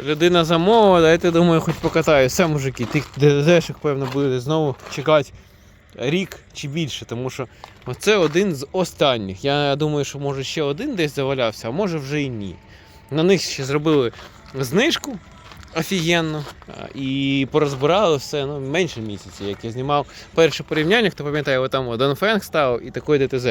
Людина замовила, дайте, думаю, хоч покатаю. Все, мужики, тих ДДЗшок, певно, буде знову чекати рік чи більше, тому що це один з останніх. Я думаю, що може ще один десь завалявся, а може вже і ні. На них ще зробили знижку офігенну і порозбирали все ну, менше місяця. Як я знімав перше порівняння, хто пам'ятає, от там Дон Фенг став і такий ДТЗ,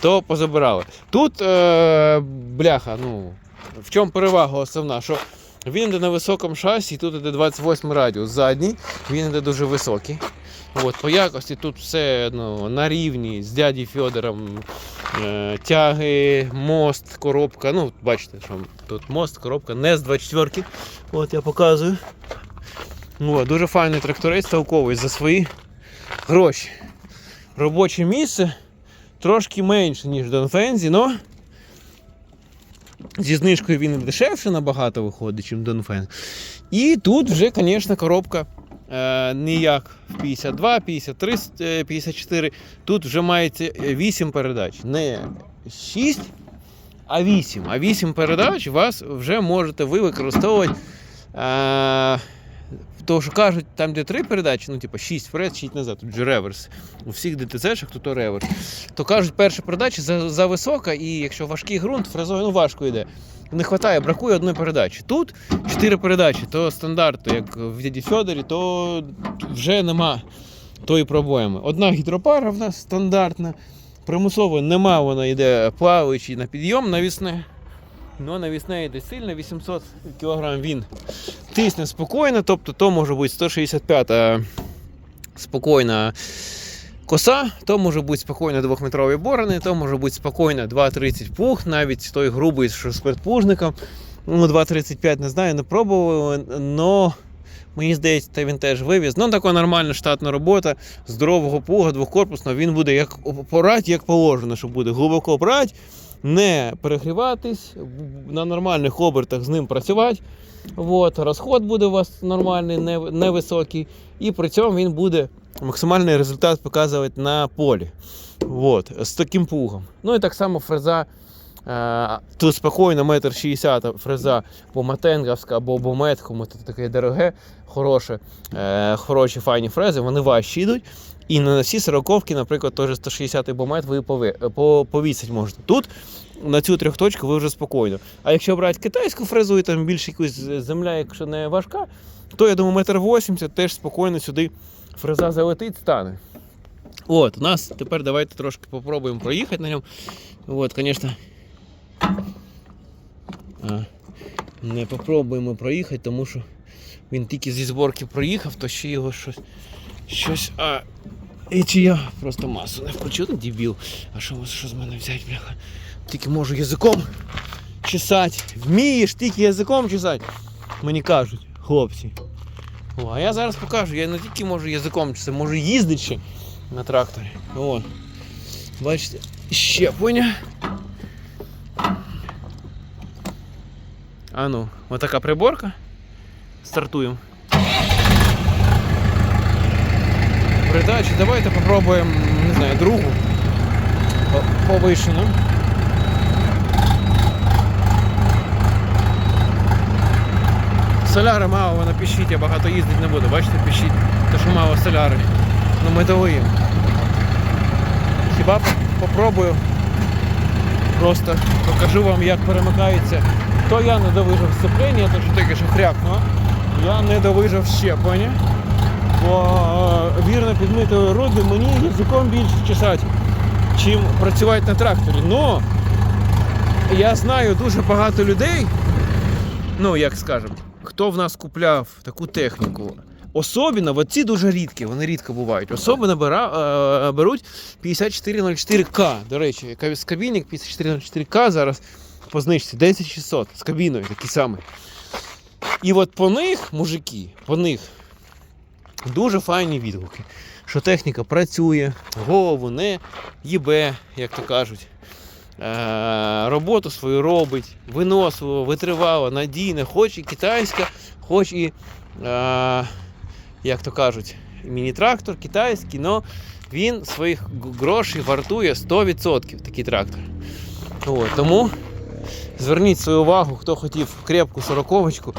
то позабирали. Тут е, бляха, ну, в чому перевага основна? Що він йде на високому шасі, тут йде 28 радіус задній, він йде дуже високий. От, по якості тут все ну, на рівні з дяді Федором. Е, тяги, мост, коробка. Ну, бачите, що тут мост, коробка, не з 24-ки. От я показую. От, дуже файний тракторець толковий за свої гроші. Робоче місце трошки менше, ніж Донфензі, але зі знижкою він дешевше набагато виходить, ніж Донфен. І тут вже, звісно, коробка е, не в 52, 53, е, 54. Тут вже мається 8 передач. Не 6, а 8. А 8 передач вас вже можете ви використовувати. Е, то, що кажуть, там, де 3 передачі, ну, типу, 6 вперед, 6 назад, тут же реверс. У всіх ДТЗ-шах тут реверс. То кажуть, перша передача за, за висока, і якщо важкий ґрунт, фрезою ну, важко йде. Не вистачає, бракує одної передачі. Тут 4 передачі, то стандарт, як в дяді Фьодорі, то вже нема тої проблеми. Одна гідропара в нас стандартна. Примусово нема, вона йде плаваючи на підйом навісне. Ну, навісне йде сильно, 800 кг він тисне спокійно, тобто то може бути 165 спокійна коса, то може бути спокійно 2-метрові борони, то може бути спокійно 2,30 пух, навіть той грубий, що з передпужником. Ну, 2,35 не знаю, не пробував, але мені здається, та він теж вивіз. Ну, така нормальна штатна робота, здорового пуга, двохкорпусного, він буде як порать, як положено, що буде глибоко брати, не перегріватись, на нормальних обертах з ним працювати. От, розход буде у вас нормальний, невисокий, і при цьому він буде максимальний результат показувати на полі. От, з таким пугом. Ну і так само фреза. Е, Тут спокійно метр шістдесят фреза Боматенговська або Бомет, кому це таке дороге, хороше, е, хороші файні фрези, вони важчі йдуть. І на всі сороковки, наприклад, теж 160 бомет ви пове- по- повісити можете. Тут на цю трьохточку ви вже спокійно. А якщо брати китайську фрезу і там більш якусь земля, якщо не важка, то я думаю, метр 80 теж спокійно сюди фреза залетить, стане. От, у нас тепер давайте трошки попробуємо проїхати на ньому. От, звісно. Не попробуємо проїхати, тому що він тільки зі зборки проїхав, то ще його щось. щось а, і чи я просто масу не включив, ну дебіл. А що, що з мене взяти, бляха? Тільки можу язиком чесати. Вмієш тільки язиком чесати. Мені кажуть, хлопці. О, а я зараз покажу, я не тільки можу язиком чесати, можу їздити ще на тракторі. О. Бачите, щеплення. А ну, отака приборка. Стартуємо. Передачі, давайте попробуємо, не знаю, другу. По- Повишену. Соляри мало, вона піщить, я багато їздити не буду. Бачите, піщить, то що мало соляри. Ну ми долиємо. Хіба по- попробую. Просто покажу вам, як перемикається. То я не довижав сцеплення, що таке, що хряпнуло. Я не довижав щеплення. Бо е, вірно підмитою руди мені язиком більше чесати, чим працювати на тракторі. Но я знаю дуже багато людей, ну як скажемо, хто в нас купляв таку техніку. Особливо, от ці дуже рідкі, вони рідко бувають. Особливо е, беруть 5404К. До речі, ка- з кабінник 5404К зараз по знижці 10600 з кабіною такий самий. І от по них, мужики, по них дуже файні відгуки. Що техніка працює, голову не їбе, як то кажуть. Е, роботу свою робить, виносливо, витривало, надійне, хоч і китайська, хоч і, е, як то кажуть, міні-трактор китайський, але він своїх грошей вартує 100% такий трактор. От, тому Зверніть свою увагу, хто хотів крепку сороковочку,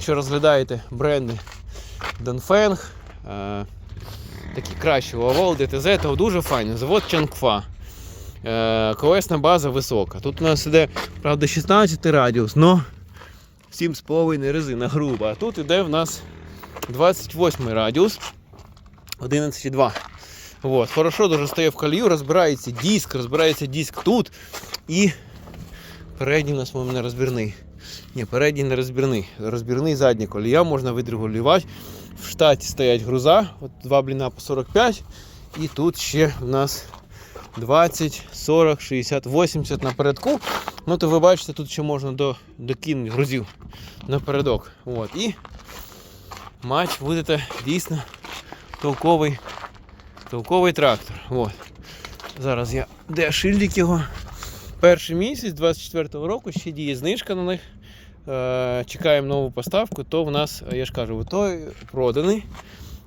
що розглядаєте бренди Донфенг, е, такі кращі Лавол, ДТЗ, то дуже файно. Завод Чангфа. Е, база висока. Тут у нас іде, правда, 16 радіус, но 7,5 резина груба. А тут іде в нас 28 радіус, 11,2. Вот. Хорошо дуже стає в колію, розбирається диск, розбирається диск тут. І передній у нас не розбірний. Ні, передній не розбірний. Розбірний задній колія можна відрегулювати. В штаті стоять груза, от два бліна по 45. І тут ще в нас 20, 40, 60, 80 напередку. Ну, то ви бачите, тут ще можна до, докинути грузів напередок. От. І матч будете дійсно толковий, толковий трактор. От. Зараз я. Де шильдик його? Перший місяць 24-го року ще діє знижка на них. Е, чекаємо нову поставку, то в нас, я ж кажу, той проданий.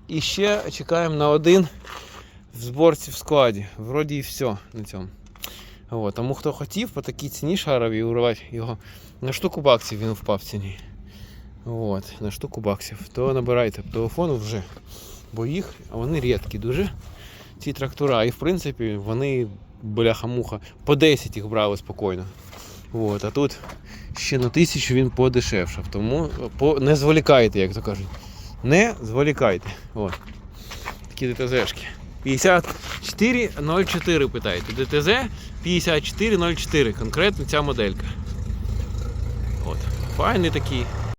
І ще чекаємо на один в зборці в складі. Вроді і все на цьому. От, тому хто хотів по такій ціні шарові урвати його на штуку баксів він впав в ціні. От, на штуку баксів. То набирайте по телефону вже. Бо їх, а вони рідкі дуже. Ці трактора. І в принципі вони бляха-муха. По 10 їх брали спокійно. От, а тут ще на тисячу він подешевшав. Тому по... не зволікайте, як то кажуть. Не зволікайте. От. Такі ДТЗшки. 5404 питаєте. ДТЗ 5404. Конкретно ця моделька. От. Файний такий.